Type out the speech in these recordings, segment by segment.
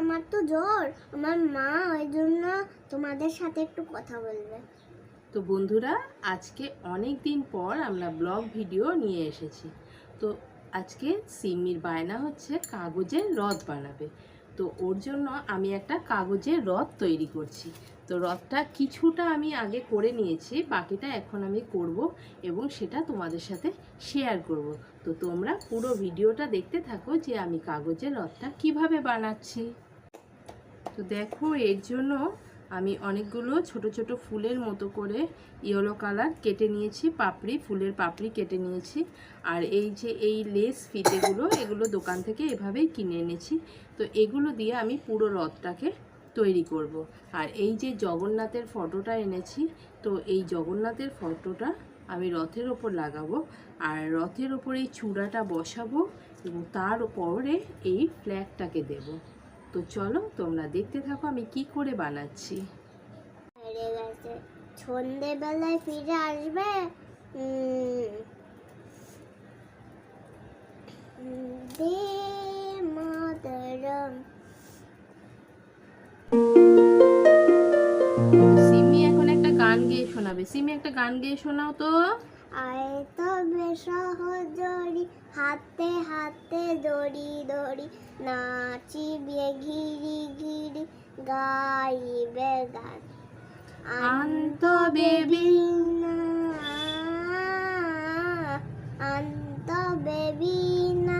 আমার তো জ্বর। আমার মা ওই জন্য তোমাদের সাথে একটু কথা বলবে। তো বন্ধুরা, আজকে অনেক দিন পর আমরা ব্লগ ভিডিও নিয়ে এসেছি। তো আজকে সিমির বায়না হচ্ছে কাগজের রথ বানাবে। তো ওর জন্য আমি একটা কাগজের রথ তৈরি করছি। তো রথটা কিছুটা আমি আগে করে নিয়েছি, বাকিটা এখন আমি করব এবং সেটা তোমাদের সাথে শেয়ার করব। তো তোমরা পুরো ভিডিওটা দেখতে থাকো যে আমি কাগজের রথটা কীভাবে বানাচ্ছি। তো দেখো, এর জন্য আমি অনেকগুলো ছোট ছোট ফুলের মতো করে ইয়েলো কালার কেটে নিয়েছি, পাপড়ি, ফুলের পাপড়ি কেটে নিয়েছি। আর এই যে এই লেস ফিতেগুলো, এগুলো দোকান থেকে এভাবেই কিনে এনেছি। তো এগুলো দিয়ে আমি পুরো রথটাকে তৈরি করব। আর এই যে জগন্নাথের ফটোটা এনেছি, তো এই জগন্নাথের ফটোটা আমি রথের ওপর লাগাবো। আর রথের ওপর এই চূড়াটা বসাবো এবং তার উপরে এই ফ্ল্যাগটাকে দেবো। তো চলো তোমরা দেখতে থাকো আমি কি করে বানাচ্ছি। সন্ধেবেলায় ফিরে আসবে? দে সিমি এখন একটা গান গেয়ে শোনাবে। সিমি একটা গান গেয়ে শোনাও তো। আয় তবে সহজরি হাতে হাতে দড়ি দড়ি নাচিবে ঘিরি ঘিরি গাইবে গান। আন্ত বেবি। আন্ত বেবি না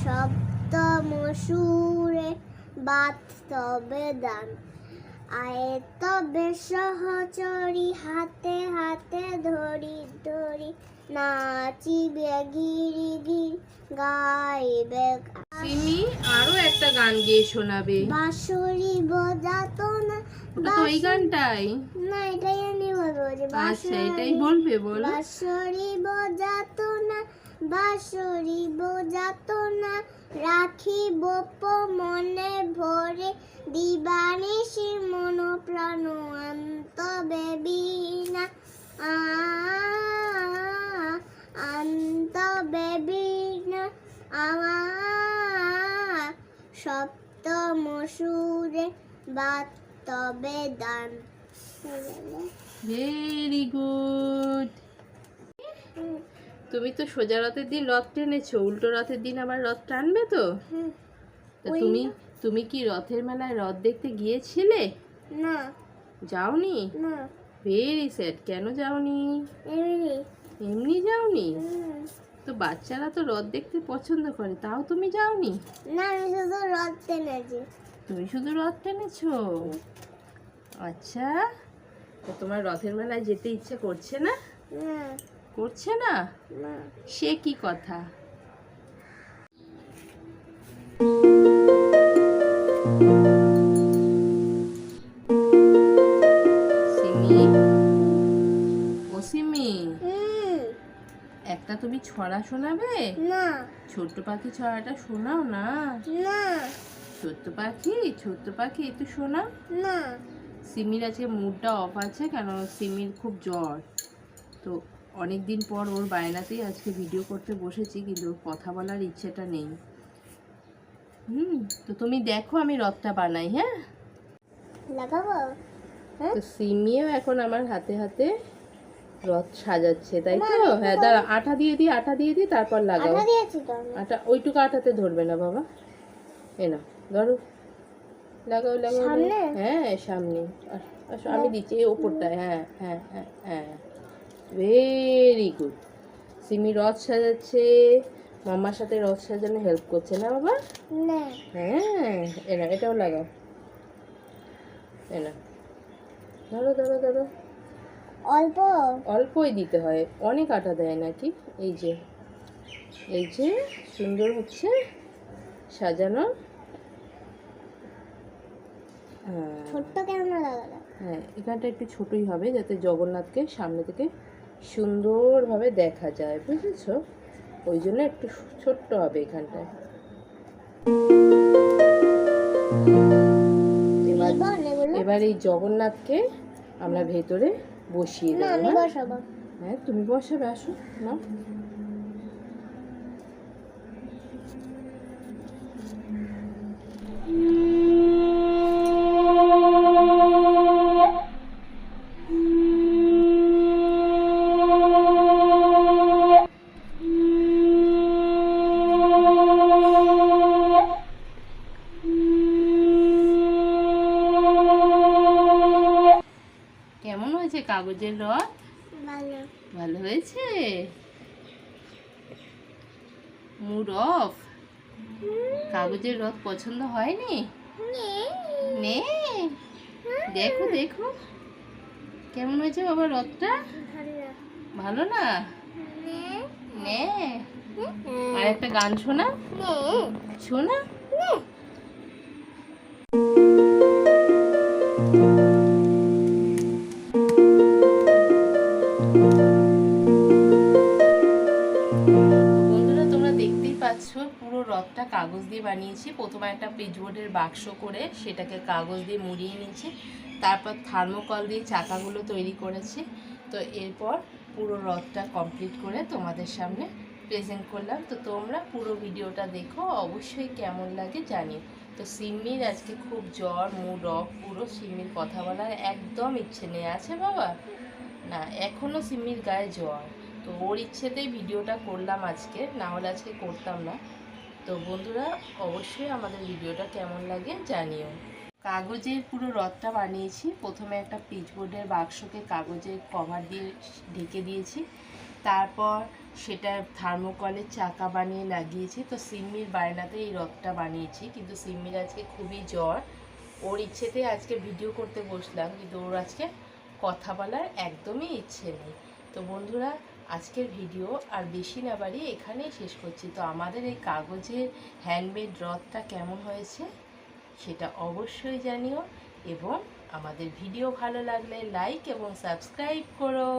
সপ্তম সুরে বাত তবে দান। আয়ে তবে সহচরি হাতে হাতে ধরি ধরি। নাচিবে গিরি গিরি গাইবে। সিমি আরও একটা গান গেয়ে শোনাবে। বাঁশরি বাজাতো না তো ওই গানটাই। না এটাই আমি বলব যে আচ্ছা এটাই বলবে বলো। বাঁশরি বাজাতো না বাঁশরি বাজাতো রাখিব মনে ভরে দিবানিশি মন প্রাণ অন্ত বেবিনা আন্ত বেবিনা আমার সপ্তম সুরে বাত তবে দান। ভেরি গুড তুমি তো সোজা রথের দিন রথ টেনেছো উল্টো রথের দিন আবার রথ টানবে তো? তুমি তুমি কি রথের মেলায় রথ দেখতে গিয়েছিলে? না। যাওনি? না। ভেরি স্যাড কেন যাওনি? এমনি। যাওনি? তো বাচ্চারা তো রথ দেখতে পছন্দ করে তাও তুমি যাওনি? না আমি শুধু রথ টেনেছি। তুমি শুধু রথ টেনেছো? আচ্ছা তো তোমার রথের মেলায় যেতে ইচ্ছে করছে না? না। করছে না? সে কি কথা? একটা তুমি ছড়া শোনাবে? না। ছোট্ট পাখি ছড়াটা শোনাও না? না। ছোট্ট পাখি? ছোট্ট পাখি একটু শোনাও। না। সিমির আজকে মুডটা অফ আছে কেন সিমির খুব জ্বর। তো অনেক দিন পর ওর বায়নাতেই আজকে ভিডিও করতে বসেছি কিন্তু কথা বলার ইচ্ছেটা নেই। হুম তো তুমি দেখো আমি রথটা বানাই হ্যাঁ? লাগাবো? হ্যাঁ? তো সিমিও এখন আমার হাতে হাতে রথ সাজাচ্ছে তাই তো? হ্যাঁ দাঁড়া আটা দিয়ে দিই আটা দিয়ে দিই তারপর লাগাও। আটা দিয়েছি তো আটা ওইটুকু আটাতে ধরবে না বাবা। এ না ধরো। লাগাও লাগাও? হ্যাঁ সামনে। আসো আমি দিচ্ছি এই ওপরটায় হ্যাঁ হ্যাঁ হ্যাঁ হ্যাঁ। ভেরি গুড সিমি রথ সাজাচ্ছে। মামার সাথে রথ সাজানো হেল্প করছে না বাবা? না। হ্যাঁ এ না এটাও লাগাও। এ না। ধরো ধরো ধরো। অল্প। অল্পই দিতে হয়। অনেক আটা দেয় নাকি এই যে এই যে সুন্দর হচ্ছে সাজানো। হ্যাঁ, ছোট্ট কেন হ্যাঁ এখানটা একটু ছোটই হবে যাতে জগন্নাথকে সামনে থেকে সুন্দরভাবে দেখা যায় বুঝেছ? ওই জন্য একটু ছোট্ট হবে এখানটায়। এবার এই জগন্নাথকে আমরা ভেতরে বসিয়ে দেবো হ্যাঁ? হ্যাঁ তুমি বসাবে আসো না কাগজের রথ ভালো। হয়েছে? Mood off? কাগজের রথ পছন্দ হয়নি? নে দেখো দেখো। কেমন হয়েছে বাবা রথটা ভালো। নে? নে আর একটা গান শোনা? শোনা? বানিয়েছি একটা পেজবোর্ডের বাক্স করে সেটাকে কাগজ দিয়ে মুড়িয়ে নিয়েছি। তারপর থার্মোকল দিয়ে চাকাগুলো তৈরি করেছি। তো এরপর পুরো রথটা কমপ্লিট করে তোমাদের সামনে প্রেজেন্ট করলাম। তো তোমরা পুরো ভিডিওটা দেখো, অবশ্যই কেমন লাগে জানিও। তো সিম্মির আজকে খুব জ্বর, মুড অফ পুরো সিম্মির কথা বলার একদম ইচ্ছে নেই। আছে বাবা? না এখনও সিম্মির গায়ে জ্বর। তো ওর ইচ্ছেতেই ভিডিওটা করলাম আজকে, না হলে আজকে করতাম না। তো বন্ধুরা, অবশ্যই আমাদের ভিডিওটা কেমন লাগে জানিও। কাগজের পুরো রথটা বানিয়েছি। প্রথমে একটা পিচবোর্ডের বাক্সকে কাগজের কভার দিয়ে ঢেকে দিয়েছি। তারপর সেটা থার্মোকলের চাকা বানিয়ে লাগিয়েছি। তো সিম্মির বায়নাতে এই রথটা বানিয়েছি। কিন্তু সিম্মির আজকে খুবই জ্বর। ওর ইচ্ছেতে আজকে ভিডিও করতে বসলাম, কিন্তু ওর আজকে কথা বলার একদমই ইচ্ছে নেই। তো বন্ধুরা আজকের ভিডিও আর বেশি না বাড়িয়ে এখানেই শেষ করছি। তো আমাদের এই কাগজে হ্যান্ডমেড রথটা কেমন হয়েছে, সেটা অবশ্যই জানিও, এবং আমাদের ভিডিও ভালো লাগলে লাইক এবং সাবস্ক্রাইব করো।